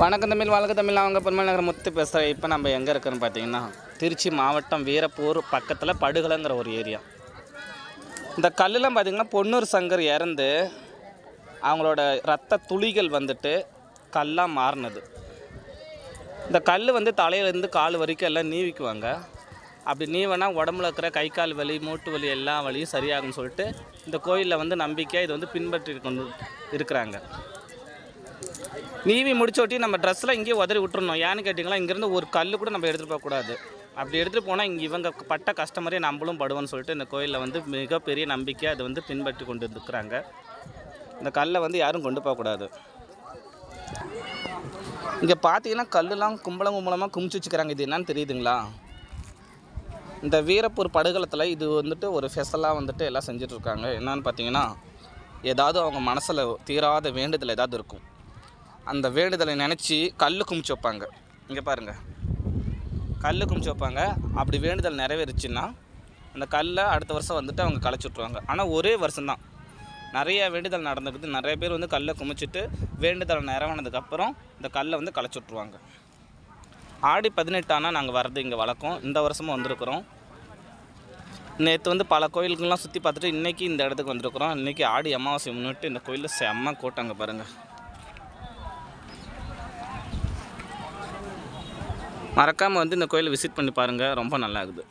வணக்கம் தமிழ் வாழ்க தமிழ். அவங்க பெருமாள் நகர் முத்து பேசுகிறேன் இப்போ நம்ம எங்கே இருக்கிறோன்னு பார்த்தீங்கன்னா திருச்சி மாவட்டம் வீரப்பூர் பக்கத்தில் படுகலைங்கிற ஒரு ஏரியா. இந்த கல்லெலாம் பார்த்திங்கன்னா பொன்னூர் சங்கர் இறந்து அவங்களோட ரத்த துளிகள் வந்துட்டு கல்லாக மாறினது. இந்த கல் வந்து தலையிலேருந்து கால் வரைக்கும் எல்லாம் நீவிக்குவாங்க. அப்படி நீவனா உடம்புல இருக்கிற கை கால் வலி மூட்டு வலி எல்லா வலியும் சரியாகும்னு சொல்லிட்டு இந்த கோயிலில் வந்து நம்பிக்கையாக இது வந்து பின்பற்றி கொண்டு இருக்கிறாங்க. நீவி முடிச்சோட்டி நம்ம ட்ரெஸ்ஸில் இங்கேயே உதறி விட்டுருணும் ஏன்னு கேட்டிங்களா இங்கேருந்து ஒரு கல் கூட நம்ம எடுத்துகிட்டு போகக்கூடாது அப்படி எடுத்துகிட்டு போனால் இங்கே இவங்க பட்ட கஸ்டமரே நம்மளும் படுவோம்னு சொல்லிட்டு இந்த கோயிலில் வந்து மிகப்பெரிய நம்பிக்கையாக அதை வந்து பின்பற்றி கொண்டு இருக்கிறாங்க இந்த கல்லை வந்து யாரும் கொண்டு போகக்கூடாது இங்கே பார்த்தீங்கன்னா கல்லுலாம் கும்பலம் கும்பலமாக குமிச்சு வச்சுக்கிறாங்க. இது என்னன்னு தெரியுதுங்களா? இந்த வீரப்பூர் படுகளத்தில் இது வந்துட்டு ஒரு ஸ்பெஷலாக வந்துட்டு எல்லாம் செஞ்சிட்ருக்காங்க என்னன்னு பார்த்தீங்கன்னா ஏதாவது அவங்க மனசில் தீராத வேண்டுதல் ஏதாவது இருக்கும். அந்த வேண்டுதலை நினச்சி கல் குமிச்சு வைப்பாங்க. இங்கே பாருங்கள் கல் குமிச்சு வைப்பாங்க. அப்படி வேண்டுதல் நிறைவேறுச்சுன்னா அந்த கல்லை அடுத்த வருஷம் வந்துட்டு அவங்க களைச்சி விட்ருவாங்க ஆனால் ஒரே வருஷம்தான். நிறைய வேண்டுதல் நடந்துக்குது. நிறைய பேர் வந்து கல்லை குமிச்சிட்டு வேண்டுதல் நிறைவானதுக்கப்புறம் இந்த கல்லை வந்து களைச்சி விட்ருவாங்க ஆடி பதினெட்டானா நாங்கள் வர்றது இங்கே வழக்கம். இந்த வருஷமும் வந்திருக்கிறோம். நேற்று வந்து பல கோயிலுக்கெல்லாம் சுற்றி பார்த்துட்டு இன்றைக்கி இந்த இடத்துக்கு வந்திருக்கிறோம். இன்றைக்கி ஆடி அமாவாசை முன்னிட்டு இந்த கோயிலில் செம்ம கூட்டங்க பாருங்கள் மறக்காமல் வந்து இந்த கோயிலை விசிட் பண்ணி பாருங்கள் ரொம்ப நல்லா இருக்குது